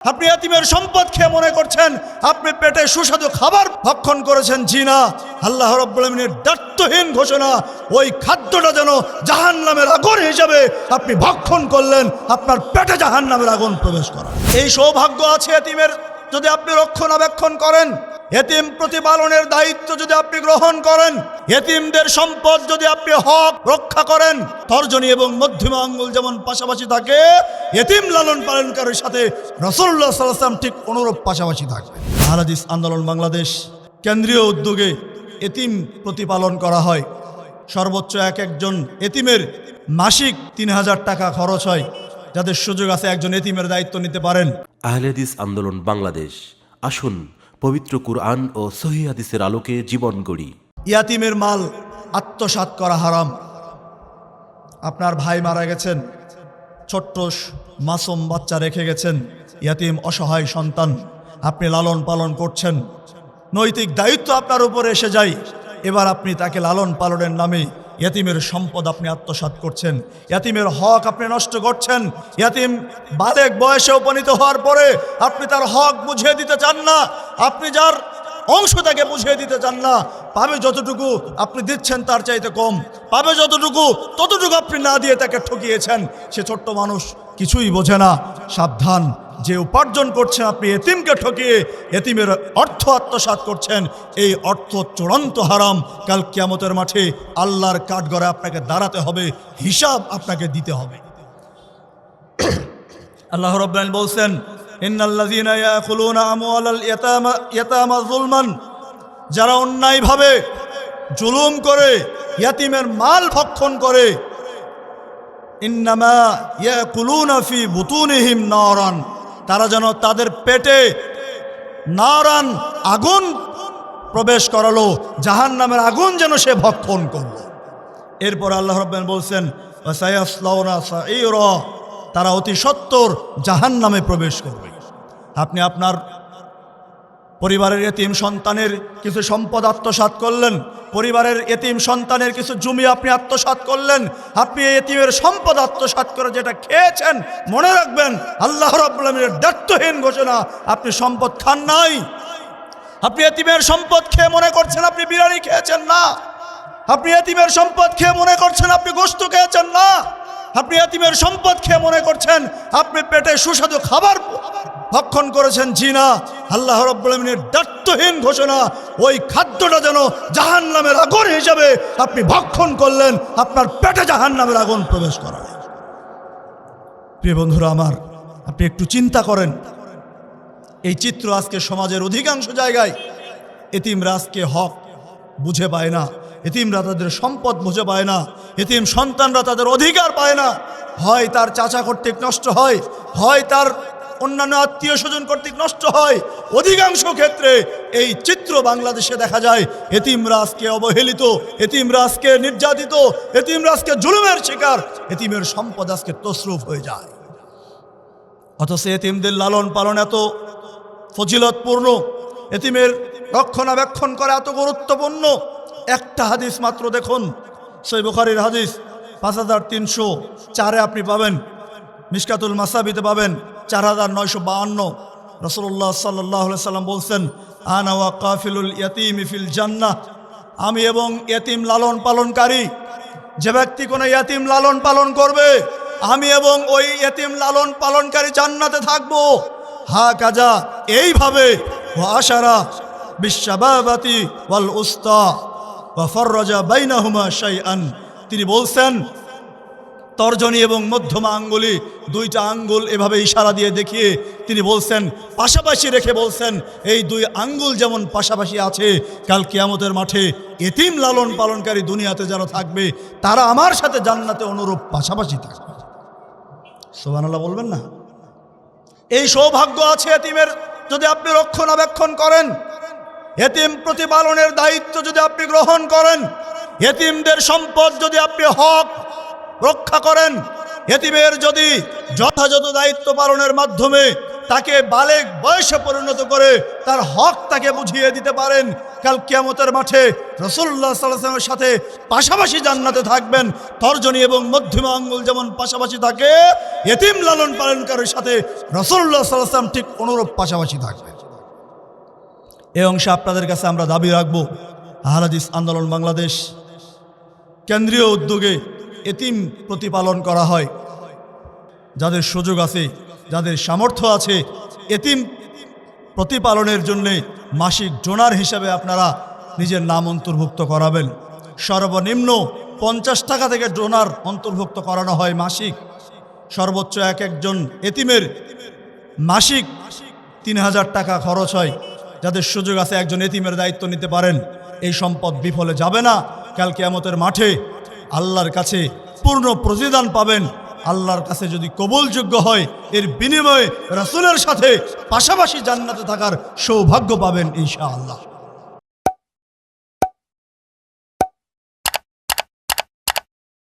আপনি এতিমের সম্পদ খেয়ে মনে করছেন, আপনি পেটে সুস্বাদু খাবার ভক্ষণ করেছেন জিনা আল্লাহ রব্বুলের দায়িত্বহীন ঘোষণা, ওই খাদ্যটা যেন জাহান নামের আগুন হিসাবে আপনি ভক্ষণ করলেন, আপনার পেটে জাহান নামের আগুন প্রবেশ করা। এই সৌভাগ্য আছে আতিমের যদি আপনি রক্ষণাবেক্ষণ করেন। এতিম প্রতিপালনের দায়িত্ব যদি আপনি গ্রহণ করেন এতিমদের সম্পদ যদি আপনি হক রক্ষা করেন, তর্জনী এবং মধ্যমা আঙ্গুল যেমন পাশাপাশি থাকে এতিম লালন পালনকারীর সাথে রসল্লাহ সাল্লাম ঠিক অনুরূপ পাশাপাশি থাকবে। আহাদিস আন্দোলন বাংলাদেশ, কেন্দ্রীয় উদ্যোগে এতিম প্রতিপালন করা হয়। সর্বোচ্চ এক একজন এতিমের মাসিক তিন হাজার টাকা খরচ হয়। যাদের সুযোগ আছে একজন এতিমের দায়িত্ব নিতে পারেন। আহলেদিস আন্দোলন বাংলাদেশ, আসুন পবিত্র কুরআন ও সহি হাদিসের আলোকে জীবন গড়ি। ইয়াতিমের মাল আত্মসাৎ করা হারাম। আপনার ভাই মারা গেছেন, ছোট্ট মাসুম বাচ্চা রেখে গেছেন, ইয়াতিম অসহায় সন্তান, আপনি লালন পালন করছেন। নৈতিক দায়িত্ব আপনার উপরে এসে যায়, এবার আপনি তাকে লালন পালনের নামে ইয়াতিমের সম্পদ আপনি আত্মসাৎ করছেন। ইয়াতিমের হক আপনি নষ্ট করছেন। ইয়াতিম বালেক বয়সে উপনীত হওয়ার পরে আপনি তার হক বুঝিয়ে দিতে চান না। আপনি যার অংশ তাকে বুঝিয়ে দিতে চান না। পাবে যতটুকু আপনি দিচ্ছেন তার চাইতে কম। পাবে যতটুকু, ততটুকু আপনি না দিয়ে তাকে ঠকিয়েছেন। সে ছোট্ট মানুষ কিছুই বোঝে না। সাবধান। যে উপার্জন করছেন আপনি, এতিমকে ঠকিয়ে এতিমের অর্থ আত্মসাৎ করছেন, এই অর্থ চূড়ান্ত হারাম। কাল কিয়ামতের মাঠে আল্লাহর কাঠগড়ে আপনাকে দাঁড়াতে হবে, হিসাব আপনাকে দিতে হবে। আল্লাহ রব্বান বলছেন যারা অন্যায়ভাবে জুলুম করে, ইয়াতিমের মাল ভক্ষণ করে, ইন্নামা ইয়াকুলুনা ফি বুতুনিহিম নারান। তারা যেন তাদের পেটে নারান আগুন প্রবেশ করালো জাহান নামের আগুন যেন সে ভক্ষণ করল। এরপর আল্লাহ রব্বান বলছেন তারা অতি সত্তর জাহান নামে প্রবেশ করবে। আপনি আপনার পরিবারের এতিম সন্তানের কিছু সম্পদ আত্মসাৎ করলেন। পরিবারের এতিম সন্তানের কিছু জমি আপনি আত্মসাৎ করলেন। আপনি এতিমের সম্পদ আত্মসাৎ করে যেটা খেয়েছেন, মনে রাখবেন, আল্লাহ রব্বুলের দায়িত্বহীন ঘোষণা, আপনি সম্পদ খান নাই। আপনি এতিমের সম্পদ খেয়ে মনে করছেন আপনি বিরিয়ানি খেয়েছেন না। আপনি এতিমের সম্পদ খেয়ে মনে করছেন আপনি গোস্ত খেয়েছেন না। আপনি এতিমের সম্পদ খেয়ে মনে করছেন, আপনি পেটে সুস্বাদু খাবার ভক্ষণ করেছেন জি না আল্লাহ রব্বুলের দায়িত্বহীন ঘোষণা, ওই খাদ্যটা যেন জাহান নামের আগুন হিসাবে আপনি ভক্ষণ করলেন, আপনার পেটে জাহান নামের আগুন প্রবেশ করা প্রিয় বন্ধুরা আমার, আপনি একটু চিন্তা করেন। এই চিত্র আজকে সমাজের অধিকাংশ জায়গায় এতিমরা আজকে হক বুঝে পায় না, এতিমরা তাদের সম্পদ বুঝে পায় না, এতিম সন্তানরা তাদের অধিকার পায় না। হয় তার চাচা কর্তৃক নষ্ট হয় হয় তার অন্যান্য আত্মীয় স্বজন কর্তৃক নষ্ট হয়। অধিকাংশ ক্ষেত্রে এই চিত্র বাংলাদেশে দেখা যায় এতিমরা আজকে অবহেলিত এতিমরা আজকে নির্যাতিত এতিমরা আজকে জুলুমের শিকার, এতিমের সম্পদ আজকে তসরুফ হয়ে যায়। অথচ এতিমদের লালন পালন এত ফজিলতপূর্ণ, এতিমের রক্ষণাবেক্ষণ করা এত গুরুত্বপূর্ণ। একটা হাদিস মাত্র দেখুন, সই বুখারির হাদিস পাঁচ হাজার তিনশো চারে আপনি পাবেন, মিসকাতুল মাসাবিতে পাবেন। চার হাজার নয়শো বাহান্ন। রসুল্লাহ সাল্লাহ সাল্লাম বলছেন আনাওয়া কাফিলুল ইয়াতিম ফিল জান্নাহ। আমি এবং এতিম লালন পালনকারী, যে ব্যক্তি কোনো ইয়াতিম লালন পালন করবে, আমি এবং ওই এতিম লালন পালনকারী জান্নাতে থাকব। হা কাজা, এইভাবে ও আশারা বিশ্বাবাবাতি ওয়াল উস্তা ওয়া ফররাজা বাইনাহুমা শাইআন। তিনি বলছেন তর্জনী এবং মধ্যমা আঙ্গুলি দুইটা আঙ্গুল এভাবে ইশারা দিয়ে দেখিয়ে তিনি বলছেন, পাশাপাশি রেখে বলছেন, এই দুই আঙ্গুল যেমন পাশাপাশি আছে, কাল কিয়ামতের মাঠে এতিম লালন পালনকারী দুনিয়াতে যারা থাকবে, তারা আমার সাথে জান্নাতে অনুরূপ পাশাপাশি থাকবে। সোহানাল্লাহ বলবেন না? এই সৌভাগ্য আছে এতিমের, যদি আপনি রক্ষণাবেক্ষণ করেন। এতিম প্রতিপালনের দায়িত্ব যদি আপনি গ্রহণ করেন। এতিমদের সম্পদ যদি আপনি হক রক্ষা করেন। এতিমের যদি যথাযথ দায়িত্ব পালনের মাধ্যমে তাকে বালেক বয়সে পরিণত করে তার হক তাকে বুঝিয়ে দিতে পারেন, কাল কিয়ামতের মাঠে রসুল্লাহ সাল্লামের সাথে পাশাপাশি জান্নাতে থাকবেন। তর্জনী এবং মধ্যমা আঙ্গুল যেমন পাশাপাশি থাকে, এতিম লালন পালনকারের সাথে রসুল্লাহ সাল্লাম ঠিক অনুরূপ পাশাপাশি থাকবেন। এই অংশে আপনাদের কাছে আমরা দাবি রাখব। আহারাদিস আন্দোলন বাংলাদেশ কেন্দ্রীয় উদ্যোগে এতিম প্রতিপালন করা হয়। যাদের সুযোগ আছে, যাদের সামর্থ্য আছে, এতিম প্রতিপালনের জন্যে মাসিক ডোনার হিসাবে আপনারা নিজের নাম অন্তর্ভুক্ত করাবেন। সর্বনিম্ন পঞ্চাশ টাকা থেকে ডোনার অন্তর্ভুক্ত করানো হয় মাসিক। সর্বোচ্চ এক একজন এতিমের মাসিক তিন হাজার টাকা খরচ হয়। যাদের সুযোগ আছে, একজন এতিমের দায়িত্ব নিতে পারেন। এই সম্পদ বিফলে যাবে না। কাল কেয়ামতের মাঠে আল্লাহর কাছে পূর্ণ প্রতিদান পাবেন। আল্লাহর কাছে যদি কবলযোগ্য হয়, এর বিনিময়ে রাসুলের সাথে পাশাপাশি জান্নাতে থাকার সৌভাগ্য পাবেন ইনশাআল্লাহ।